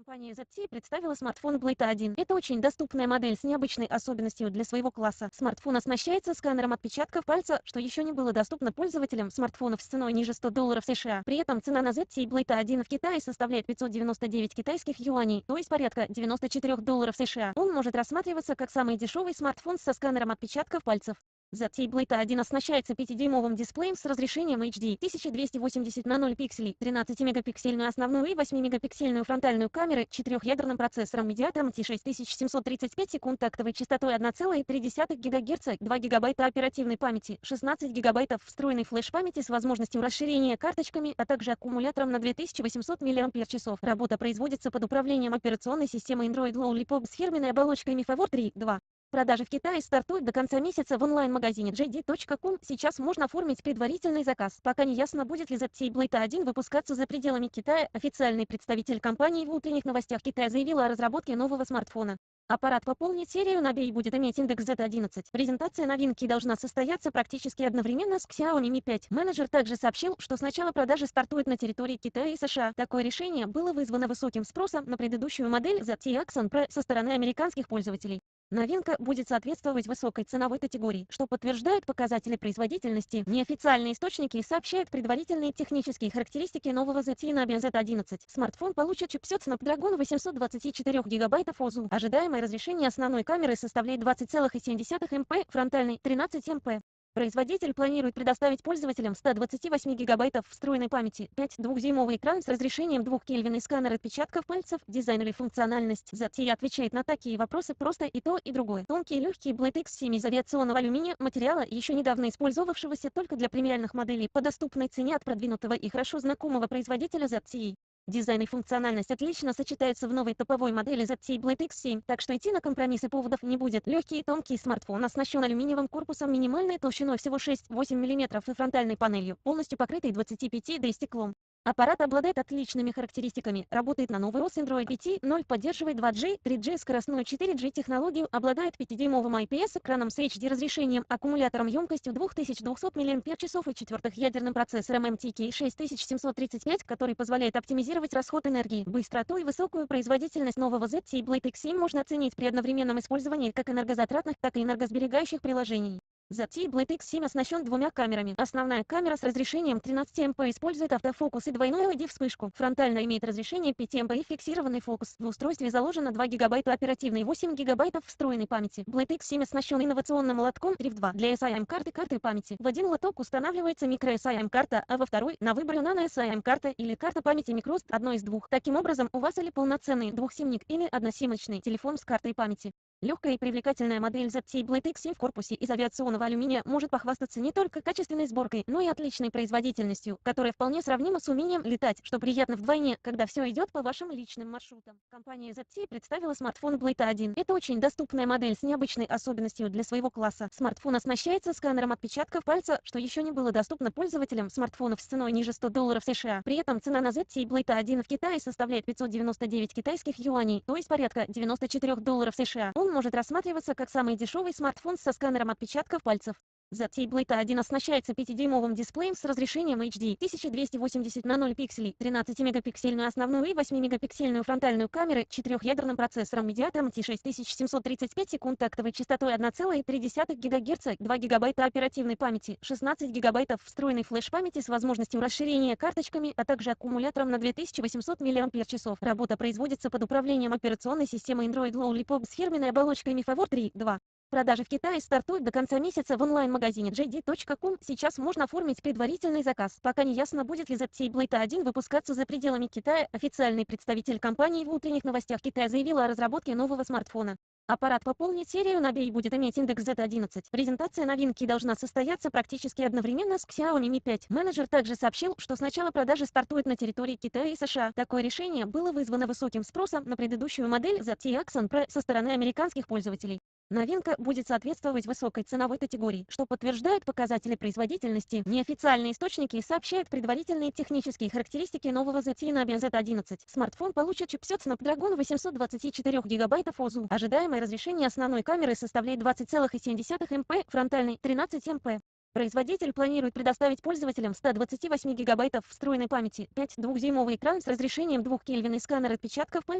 Компания ZTE представила смартфон Blade 1. Это очень доступная модель с необычной особенностью для своего класса. Смартфон оснащается сканером отпечатков пальца, что еще не было доступно пользователям смартфонов с ценой ниже 100 долларов США. При этом цена на ZTE Blade 1 в Китае составляет 599 китайских юаней, то есть порядка 94 долларов США. Он может рассматриваться как самый дешевый смартфон со сканером отпечатков пальцев. ZTE Blade 1 оснащается 5-дюймовым дисплеем с разрешением HD 1280 на 0 пикселей, 13-мегапиксельную основную и 8-мегапиксельную фронтальную камеры, 4-ядерным процессором Mediatek T6735 секунд тактовой частотой 1,3 ГГц, 2 ГБ оперативной памяти, 16 ГБ встроенной флеш-памяти с возможностью расширения карточками, а также аккумулятором на 2800 мАч. Работа производится под управлением операционной системы Android Lollipop с фирменной оболочкой MIFAVOR 3.2. Продажи в Китае стартуют до конца месяца в онлайн-магазине JD.com. Сейчас можно оформить предварительный заказ. Пока не ясно, будет ли ZTE Blade 1 выпускаться за пределами Китая. Официальный представитель компании в утренних новостях Китая заявил о разработке нового смартфона. Аппарат пополнит серию на B и будет иметь индекс Z11. Презентация новинки должна состояться практически одновременно с Xiaomi Mi 5. Менеджер также сообщил, что сначала продажи стартуют на территории Китая и США. Такое решение было вызвано высоким спросом на предыдущую модель ZTE Axon Pro со стороны американских пользователей. Новинка будет соответствовать высокой ценовой категории, что подтверждают показатели производительности. Неофициальные источники сообщают предварительные технические характеристики нового ZTE Navia Z11. Смартфон получит чипсет Snapdragon 824 ГБ ОЗУ. Ожидаемое разрешение основной камеры составляет 20,7 МП, фронтальной 13 МП. Производитель планирует предоставить пользователям 128 гигабайтов встроенной памяти, 5 двухдюймовый экран с разрешением 2 Кельвин и сканер отпечатков пальцев, дизайн или функциональность. ZTE отвечает на такие вопросы просто и то, и другое. Тонкий и легкий Blade X7 из авиационного алюминия, материала, еще недавно использовавшегося только для премиальных моделей по доступной цене от продвинутого и хорошо знакомого производителя ZTE. Дизайн и функциональность отлично сочетаются в новой топовой модели ZTE Blade X7, так что идти на компромиссы поводов не будет. Легкий и тонкий смартфон оснащен алюминиевым корпусом минимальной толщиной всего 6-8 мм и фронтальной панелью, полностью покрытой 25D стеклом. Аппарат обладает отличными характеристиками, работает на новый OS Android 5.0, поддерживает 2G, 3G, скоростную 4G технологию, обладает 5-дюймовым IPS-экраном с HD разрешением, аккумулятором емкостью 2200 мАч и четвертых ядерным процессором MTK 6735, который позволяет оптимизировать расход энергии, быстроту и высокую производительность нового ZTE Blade X7 можно оценить при одновременном использовании как энергозатратных, так и энергосберегающих приложений. ZTE Blade X7 оснащен двумя камерами. Основная камера с разрешением 13 МП использует автофокус и двойную LED-вспышку. Фронтальная имеет разрешение 5 МП и фиксированный фокус. В устройстве заложено 2 ГБ оперативной и 8 ГБ встроенной памяти. Blade X7 оснащен инновационным молотком Drift 2 для SIM-карты карты памяти. В один лоток устанавливается микро SIM-карта, а во второй на выбор Nano SIM-карта или карта памяти microSD одной из двух. Таким образом, у вас или полноценный двухсимник или односимочный телефон с картой памяти. Легкая и привлекательная модель ZTE Blade X7 в корпусе из авиационного алюминия может похвастаться не только качественной сборкой, но и отличной производительностью, которая вполне сравнима с умением летать, что приятно вдвойне, когда все идет по вашим личным маршрутам. Компания ZTE представила смартфон Blade 1. Это очень доступная модель с необычной особенностью для своего класса. Смартфон оснащается сканером отпечатков пальца, что еще не было доступно пользователям смартфонов с ценой ниже 100 долларов США. При этом цена на ZTE Blade 1 в Китае составляет 599 китайских юаней, то есть порядка 94 долларов США. Он может рассматриваться как самый дешевый смартфон со сканером отпечатков пальцев. ZTE Blade 1 оснащается 5-дюймовым дисплеем с разрешением HD 1280 на 0 пикселей, 13-мегапиксельную основную и 8-мегапиксельную фронтальную камеры, 4-ядерным процессором Mediatek T6735 секунд тактовой частотой 1,3 ГГц, 2 ГБ оперативной памяти, 16 ГБ встроенной флеш-памяти с возможностью расширения карточками, а также аккумулятором на 2800 мАч. Работа производится под управлением операционной системы Android Lollipop с фирменной оболочкой MIFAVOR 3.2. Продажи в Китае стартуют до конца месяца в онлайн-магазине JD.com. Сейчас можно оформить предварительный заказ. Пока не ясно, будет ли Blade 1 выпускаться за пределами Китая. Официальный представитель компании в утренних новостях Китая заявил о разработке нового смартфона. Аппарат пополнит серию на и будет иметь индекс Z11. Презентация новинки должна состояться практически одновременно с Xiaomi Mi 5. Менеджер также сообщил, что сначала продажи стартуют на территории Китая и США. Такое решение было вызвано высоким спросом на предыдущую модель ZTE Axon Pro со стороны американских пользователей. Новинка будет соответствовать высокой ценовой категории, что подтверждают показатели производительности. Неофициальные источники сообщают предварительные технические характеристики нового ZTE Navia Z11. Смартфон получит чипсет Snapdragon 824 ГБ ОЗУ. Ожидаемое разрешение основной камеры составляет 20,7 МП, фронтальной 13 МП. Производитель планирует предоставить пользователям 128 гигабайтов встроенной памяти, 5 двухдюймовый экран с разрешением 2 Кельвин и сканер отпечатков пальцев,